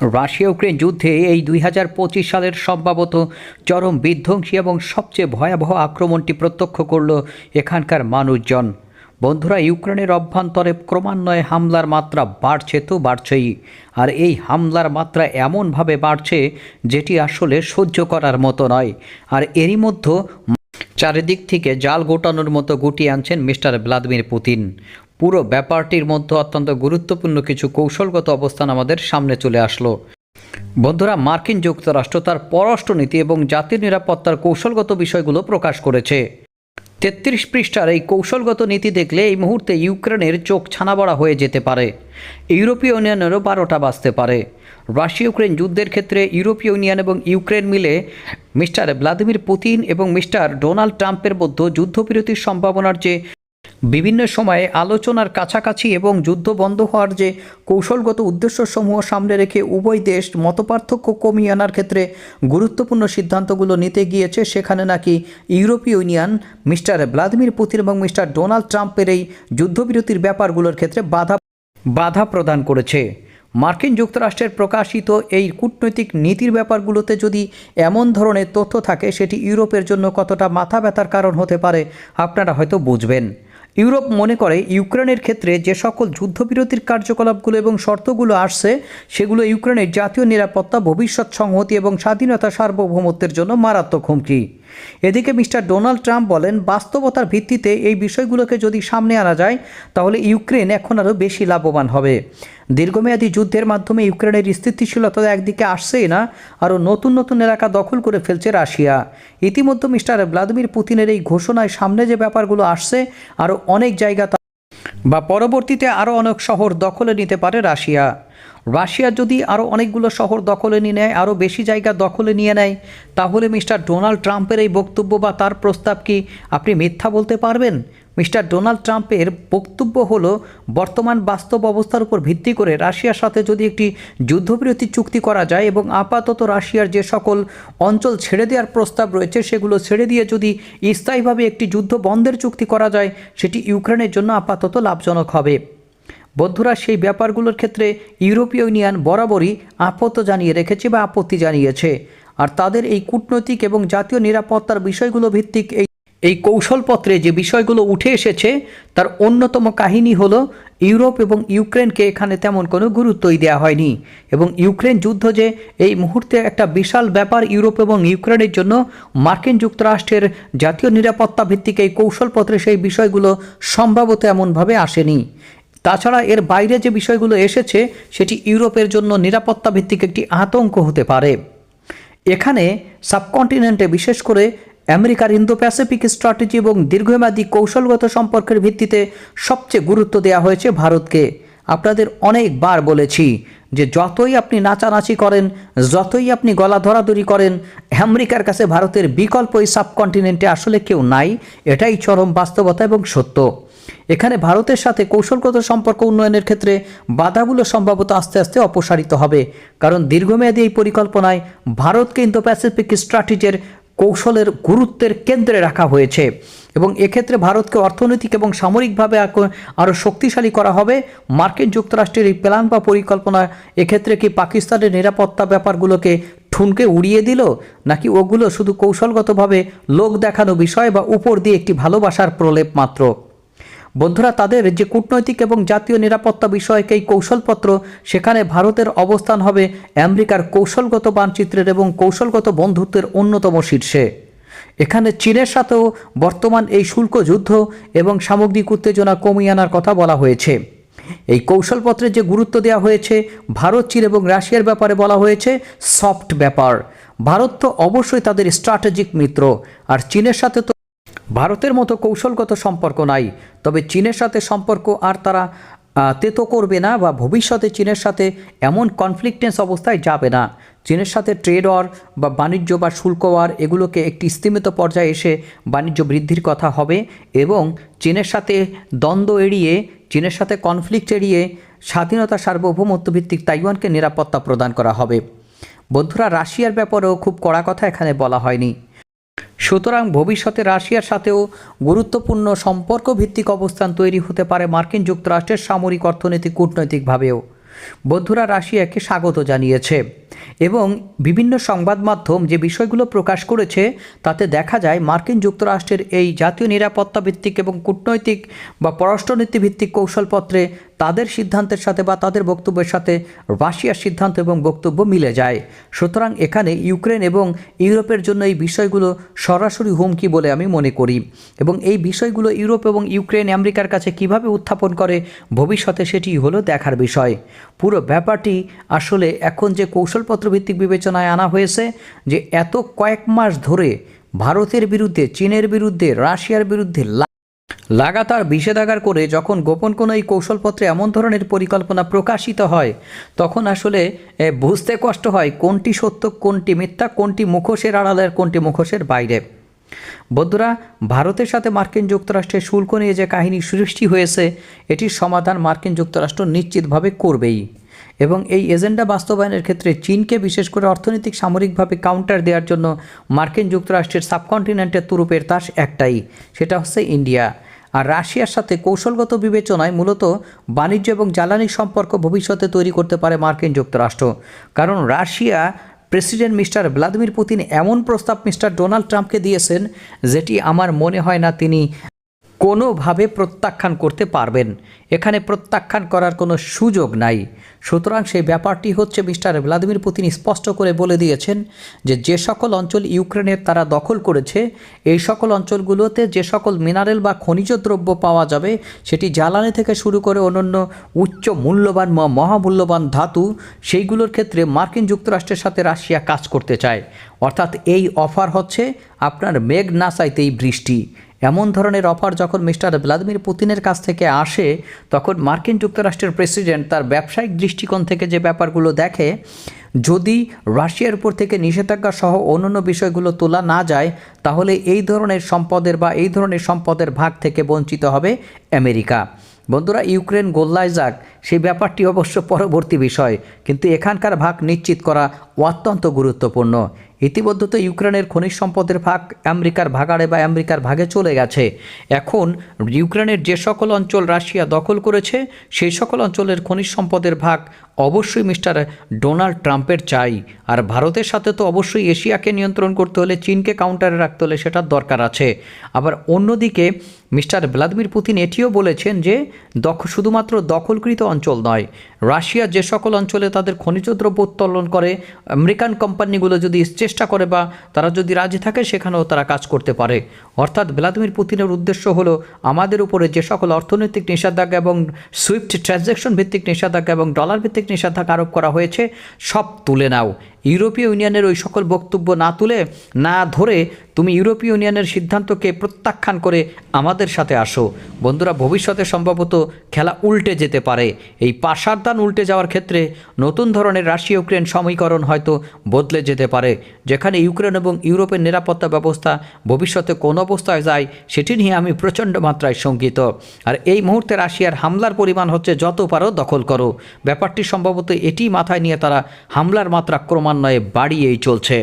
Russia Ukraine যুদ্ধে এই দুই হাজার পঁচিশ সালের সম্ভবত চরম বিধ্বংসী এবং সবচেয়ে ভয়াবহ আক্রমণটি প্রত্যক্ষ করল এখানকার মানুষজন। বন্ধুরা, ইউক্রেনের অভ্যন্তরে ক্রমান্বয়ে হামলার মাত্রা বাড়ছে তো বাড়ছেই, আর এই হামলার মাত্রা এমনভাবে বাড়ছে যেটি আসলে সহ্য করার মতো নয়। আর এরই মধ্যে চারিদিক থেকে জাল গোটানোর মতো গুটিয়ে আনছেন মিস্টার ভ্লাদিমির পুতিন। পুরো ব্যাপারটির মধ্যে অত্যন্ত গুরুত্বপূর্ণ কিছু কৌশলগত অবস্থান আমাদের সামনে চলে আসলো। বন্ধুরা, মার্কিন যুক্তরাষ্ট্র তার পররাষ্ট্রনীতি এবং জাতীয় নিরাপত্তার কৌশলগত বিষয়গুলো প্রকাশ করেছে। তেত্রিশ পৃষ্ঠার এই কৌশলগত নীতি দেখলে এই মুহূর্তে ইউক্রেনের চোখ ছানাবড়া হয়ে যেতে পারে। ইউরোপীয় ইউনিয়নেরও বারোটা বাজতে পারে। রাশিয়া ইউক্রেন যুদ্ধের ক্ষেত্রে ইউরোপীয় ইউনিয়ন এবং ইউক্রেন মিলে মিস্টার ভ্লাদিমির পুতিন এবং মিস্টার ডোনাল্ড ট্রাম্পের মধ্যে যুদ্ধবিরতির সম্ভাবনার যে বিভিন্ন সময়ে আলোচনার কাছাকাছি এবং যুদ্ধ বন্ধ হওয়ার যে কৌশলগত উদ্দেশ্যসমূহ সামনে রেখে উভয় দেশ মতপার্থক্য কমিয়ে আনার ক্ষেত্রে গুরুত্বপূর্ণ সিদ্ধান্তগুলো নিতে গিয়েছে, সেখানে নাকি ইউরোপীয় ইউনিয়ন মিস্টার ভ্লাদিমির পুতিন এবং মিস্টার ডোনাল্ড ট্রাম্পের এই যুদ্ধবিরতির ব্যাপারগুলোর ক্ষেত্রে বাধা বাধা প্রদান করেছে। মার্কিন যুক্তরাষ্ট্রের প্রকাশিত এই কূটনৈতিক নীতির ব্যাপারগুলোতে যদি এমন ধরনের তথ্য থাকে, সেটি ইউরোপের জন্য কতটা মাথা ব্যথার কারণ হতে পারে, আপনারা হয়তো বুঝবেন। ইউরোপ মনে করে ইউক্রেনের ক্ষেত্রে যে সকল যুদ্ধবিরতির কার্যকলাপগুলো এবং শর্তগুলো আসছে, সেগুলো ইউক্রেনের জাতীয় নিরাপত্তা, ভবিষ্যৎ সংহতি এবং স্বাধীনতা সার্বভৌমত্বের জন্য মারাত্মক হুমকি। এদিকে মিস্টার ডোনাল্ড ট্রাম্প বলেন, বাস্তবতার ভিত্তিতে এই বিষয়গুলোকে যদি সামনে আনা যায়, তাহলে ইউক্রেন এখন আরও বেশি লাভবান হবে। দীর্ঘমেয়াদী যুদ্ধের মাধ্যমে ইউক্রেনের স্থিতিশীলতা একদিকে আসছেই না, আরও নতুন নতুন এলাকা দখল করে ফেলছে রাশিয়া। ইতিমধ্যে মিস্টার ভ্লাদিমির পুতিনের এই ঘোষণায় সামনে যে ব্যাপারগুলো আসছে, আরও অনেক জায়গা বা পরবর্তীতে আরও অনেক শহর দখলে নিতে পারে রাশিয়া। রাশিয়া যদি আরও অনেকগুলো শহর দখলে নিয়ে নেয় আরও বেশি জায়গা দখলে নিয়ে নেয়, তাহলে মিস্টার ডোনাল্ড ট্রাম্পের এই বক্তব্য বা তার প্রস্তাব কি আপনি মিথ্যা বলতে পারবেন? মিস্টার ডোনাল্ড ট্রাম্পের বক্তব্য হল, বর্তমান বাস্তব অবস্থার উপর ভিত্তি করে রাশিয়ার সাথে যদি একটি যুদ্ধবিরতি চুক্তি করা যায় এবং আপাতত রাশিয়ার যে সকল অঞ্চল ছেড়ে দেওয়ার প্রস্তাব রয়েছে, সেগুলো ছেড়ে দিয়ে যদি স্থায়ীভাবে একটি যুদ্ধ বন্ধের চুক্তি করা যায়, সেটি ইউক্রেনের জন্য আপাতত লাভজনক হবে। বন্ধুরা, সেই ব্যাপারগুলোর ক্ষেত্রে ইউরোপীয় ইউনিয়ন বরাবরই আপত্ত জানিয়ে রেখেছে বা আপত্তি জানিয়েছে। আর তাদের এই কূটনৈতিক এবং জাতীয় নিরাপত্তার বিষয়গুলো ভিত্তিক এই এই কৌশলপত্রে যে বিষয়গুলো উঠে এসেছে, তার অন্যতম কাহিনী হল ইউরোপ এবং ইউক্রেনকে এখানে তেমন কোনো গুরুত্বই দেওয়া হয়নি। এবং ইউক্রেন যুদ্ধ যে এই মুহূর্তে একটা বিশাল ব্যাপার ইউরোপ এবং ইউক্রেনের জন্য, মার্কিন যুক্তরাষ্ট্রের জাতীয় নিরাপত্তা ভিত্তিক এই কৌশলপত্রে সেই বিষয়গুলো সম্ভবত এমনভাবে আসেনি। তাছাড়া এর বাইরে যে বিষয়গুলো এসেছে, সেটি ইউরোপের জন্য নিরাপত্তা ভিত্তিক একটি আতঙ্ক হতে পারে। এখানে সাবকন্টিনেন্টে বিশেষ করে আমেরিকার ইন্দো প্যাসিফিক স্ট্র্যাটেজি এবং দীর্ঘমেয়াদী কৌশলগত সম্পর্কের ভিত্তিতে সবচেয়ে গুরুত্ব দেওয়া হয়েছে ভারতকে। আপনাদের অনেকবার বলেছি যে যতই আপনি নাচানাচি করেন, যতই আপনি গলা ধরাধরি করেন, আমেরিকার কাছে ভারতের বিকল্প এই সাবকন্টিনেন্টে আসলে কেউ নাই। এটাই চরম বাস্তবতা এবং সত্য। এখানে ভারতের সাথে কৌশলগত সম্পর্ক উন্নয়নের ক্ষেত্রে বাধাগুলো সম্ভবত আস্তে আস্তে অপসারিত হবে। কারণ দীর্ঘমেয়াদী এই পরিকল্পনায় ভারতকে ইন্দো প্যাসিফিক স্ট্র্যাটেজির কৌশলের গুরুত্বের কেন্দ্রে রাখা হয়েছে এবং এক্ষেত্রে ভারতকে অর্থনৈতিক এবং সামরিকভাবে আরও শক্তিশালী করা হবে। মার্কিন যুক্তরাষ্ট্রের এই প্ল্যান বা পরিকল্পনা এক্ষেত্রে কি পাকিস্তানের নিরাপত্তা ব্যাপারগুলোকে ঠুনকে উড়িয়ে দিল, নাকি ওগুলো শুধু কৌশলগতভাবে লোক দেখানো বিষয় বা উপর দিয়ে একটি ভালোবাসার প্রলেপ মাত্র? বন্ধুরা, তাদের যে কূটনৈতিক এবং জাতীয় নিরাপত্তা বিষয়ক এই কৌশলপত্র, সেখানে ভারতের অবস্থান হবে আমেরিকার কৌশলগত মানচিত্রের এবং কৌশলগত বন্ধুত্বের অন্যতম শীর্ষে। এখানে চীনের সাথেও বর্তমান এই শুল্ক যুদ্ধ এবং সামগ্রিক উত্তেজনা কমিয়ে আনার কথা বলা হয়েছে। এই কৌশলপত্রে যে গুরুত্ব দেওয়া হয়েছে, ভারত, চীন এবং রাশিয়ার ব্যাপারে বলা হয়েছে সফট ব্যাপার। ভারত তো অবশ্যই তাদের স্ট্র্যাটেজিক মিত্র, আর চীনের সাথে তো ভারতের মতো কৌশলগত সম্পর্ক নাই, তবে চীনের সাথে সম্পর্ক আর তারা তেতো করবে না বা ভবিষ্যতে চীনের সাথে এমন কনফ্লিক্টেন্স অবস্থায় যাবে না। চীনের সাথে ট্রেড ওয়ার বা বাণিজ্য বা শুল্ক ওয়ার এগুলোকে একটি স্থিমিত পর্যায়ে এসে বাণিজ্য বৃদ্ধির কথা হবে এবং চীনের সাথে দ্বন্দ্ব এড়িয়ে, চীনের সাথে কনফ্লিক্ট এড়িয়ে স্বাধীনতা সার্বভৌমত্ব ভিত্তিক তাইওয়ানকে নিরাপত্তা প্রদান করা হবে। বন্ধুরা, রাশিয়ার ব্যাপারেও খুব কড়া কথা এখানে বলা হয়নি। সুতরাং ভবিষ্যতে রাশিয়ার সাথেও গুরুত্বপূর্ণ সম্পর্ক ভিত্তিক অবস্থান তৈরি হতে পারে মার্কিন যুক্তরাষ্ট্রের সামরিক অর্থনৈতিক কূটনৈতিকভাবেও বন্ধুরা, রাশিয়াকে স্বাগত জানিয়েছে এবং বিভিন্ন সংবাদ মাধ্যম যে বিষয়গুলো প্রকাশ করেছে, তাতে দেখা যায় মার্কিন যুক্তরাষ্ট্রের এই জাতীয় নিরাপত্তা ভিত্তিক এবং কূটনৈতিক বা পররাষ্ট্রনীতি ভিত্তিক কৌশলপত্রে তাদের সিদ্ধান্তের সাথে বা তাদের বক্তব্যের সাথে রাশিয়ার সিদ্ধান্ত এবং বক্তব্য মিলে যায়। সুতরাং এখানে ইউক্রেন এবং ইউরোপের জন্য এই বিষয়গুলো সরাসরি হুমকি বলে আমি মনে করি। এবং এই বিষয়গুলো ইউরোপ এবং ইউক্রেন আমেরিকার কাছে কীভাবে উত্থাপন করে, ভবিষ্যতে সেটি হলো দেখার বিষয়। পুরো ব্যাপারটি আসলে এখন যে কৌশলপত্র ভিত্তিক বিবেচনায় আনা হয়েছে, যে এত কয়েক মাস ধরে ভারতের বিরুদ্ধে, চীনের বিরুদ্ধে, রাশিয়ার বিরুদ্ধে লাগাতার বিষেধাগার করে যখন গোপন কোনো এই কৌশলপত্রে এমন ধরনের পরিকল্পনা প্রকাশিত হয়, তখন আসলে বুঝতে কষ্ট হয় কোনটি সত্য, কোনটি মিথ্যা, কোনটি মুখোশের আড়ালের কোনটি মুখোশের বাইরে। বন্ধুরা, ভারতের সাথে মার্কিন যুক্তরাষ্ট্রের শুল্ক নিয়ে যে কাহিনী সৃষ্টি হয়েছে, এটির সমাধান মার্কিন যুক্তরাষ্ট্র নিশ্চিতভাবে করবেই। এবং এই এজেন্ডা বাস্তবায়নের ক্ষেত্রে চীনকে বিশেষ করে অর্থনৈতিক সামরিকভাবে কাউন্টার দেওয়ার জন্য মার্কিন যুক্তরাষ্ট্রের সাবকন্টিনেন্টের তুরুপের তাস একটাই, সেটা হচ্ছে ইন্ডিয়া। আর রাশিয়ার সাথে কৌশলগত বিবেচনায় মূলত বাণিজ্য এবং জ্বালানি সম্পর্ক ভবিষ্যতে তৈরি করতে পারে মার্কিন যুক্তরাষ্ট্র। কারণ রাশিয়া প্রেসিডেন্ট মিস্টার ভ্লাদিমির পুতিন এমন প্রস্তাব মিস্টার ডোনাল্ড ট্রাম্পকে দিয়েছেন যেটি আমার মনে হয় না তিনি কোনোভাবে প্রত্যাখ্যান করতে পারবেন। এখানে প্রত্যাখ্যান করার কোনো সুযোগ নাই। সুতরাং সেই ব্যাপারটি হচ্ছে মিস্টার ভ্লাদিমির পুতিন স্পষ্ট করে বলে দিয়েছেন যে যে সকল অঞ্চল ইউক্রেনের তারা দখল করেছে, এই সকল অঞ্চলগুলোতে যে সকল মিনারেল বা খনিজ দ্রব্য পাওয়া যাবে, সেটি জ্বালানি থেকে শুরু করে অন্যান্য উচ্চ মূল্যবান মহামূল্যবান ধাতু, সেইগুলোর ক্ষেত্রে মার্কিন যুক্তরাষ্ট্রের সাথে রাশিয়া কাজ করতে চায়। অর্থাৎ এই অফার হচ্ছে আপনার মেঘ না চাইতেই বৃষ্টি। এমন ধরনের অফার যখন মিস্টার ভ্লাদিমির পুতিনের কাছ থেকে আসে, তখন মার্কিন যুক্তরাষ্ট্রের প্রেসিডেন্ট তার ব্যবসায়িক দৃষ্টিকোণ থেকে যে ব্যাপারগুলো দেখে, যদি রাশিয়ার উপর থেকে নিষেধাজ্ঞা সহ অন্যান্য বিষয়গুলো তোলা না যায়, তাহলে এই ধরনের সম্পদের বা এই ধরনের সম্পদের ভাগ থেকে বঞ্চিত হবে আমেরিকা। বন্ধুরা, ইউক্রেন গোল্লায় যাক সেই ব্যাপারটি অবশ্য পরবর্তী বিষয়, কিন্তু এখানকার ভাগ নিশ্চিত করা অত্যন্ত গুরুত্বপূর্ণ। ইতিমধ্যে তো ইউক্রেনের খনিজ সম্পদের ভাগ আমেরিকার ভাগাড়ে বা আমেরিকার ভাগে চলে গেছে। এখন ইউক্রেনের যে সকল অঞ্চল রাশিয়া দখল করেছে, সেই সকল অঞ্চলের খনিজ সম্পদের ভাগ অবশ্যই মিস্টার ডোনাল্ড ট্রাম্পের চাই। আর ভারতের সাথে তো অবশ্যই এশিয়াকে নিয়ন্ত্রণ করতে হলে চীনকে কাউন্টারে রাখতে হলে সেটার দরকার আছে। আবার অন্যদিকে মিস্টার ভ্লাদিমির পুতিন এটিও বলেছেন যে দখ, শুধুমাত্র দখলকৃত অঞ্চল নয়। রাশিয়া যে সকল অঞ্চলে তাদের খনিজ দ্রব্য উত্তোলন করে, আমেরিকান কোম্পানিগুলো যদি চেষ্টা করে বা তারা যদি রাজি থাকে, সেখানেও তারা কাজ করতে পারে। অর্থাৎ ভ্লাদিমির পুতিনের উদ্দেশ্য হলো আমাদের উপরে যে সকল অর্থনৈতিক নিষেধাজ্ঞা এবং সুইফট ট্রানজ্যাকশন ভিত্তিক নিষেধাজ্ঞা এবং ডলার ভিত্তিক নিষেধাজ্ঞা আরোপ করা হয়েছে, সব তুলে নাও। ইউরোপীয় ইউনিয়নের ওই সকল বক্তব্য না তুলে, না ধরে তুমি ইউরোপীয় ইউনিয়নের সিদ্ধান্তকে প্রত্যাখ্যান করে আমাদের সাথে আসো। বন্ধুরা, ভবিষ্যতে সম্ভবত খেলা উল্টে যেতে পারে। এই পাশারদান উল্টে যাওয়ার ক্ষেত্রে নতুন ধরনের রাশিয়া ইউক্রেন সমীকরণ হয়তো বদলে যেতে পারে, যেখানে ইউক্রেন এবং ইউরোপের নিরাপত্তা ব্যবস্থা ভবিষ্যতে কোন অবস্থায় যায় সেটি নিয়ে আমি প্রচণ্ড মাত্রায় শঙ্কিত। আর এই মুহূর্তে রাশিয়ার হামলার পরিমাণ হচ্ছে যত পারো দখল করো। ব্যাপারটি সম্ভবত এটি মাথায় নিয়ে তারা হামলার মাত্রা ক্রমান্বয়ে বাড়িয়েই চলছে।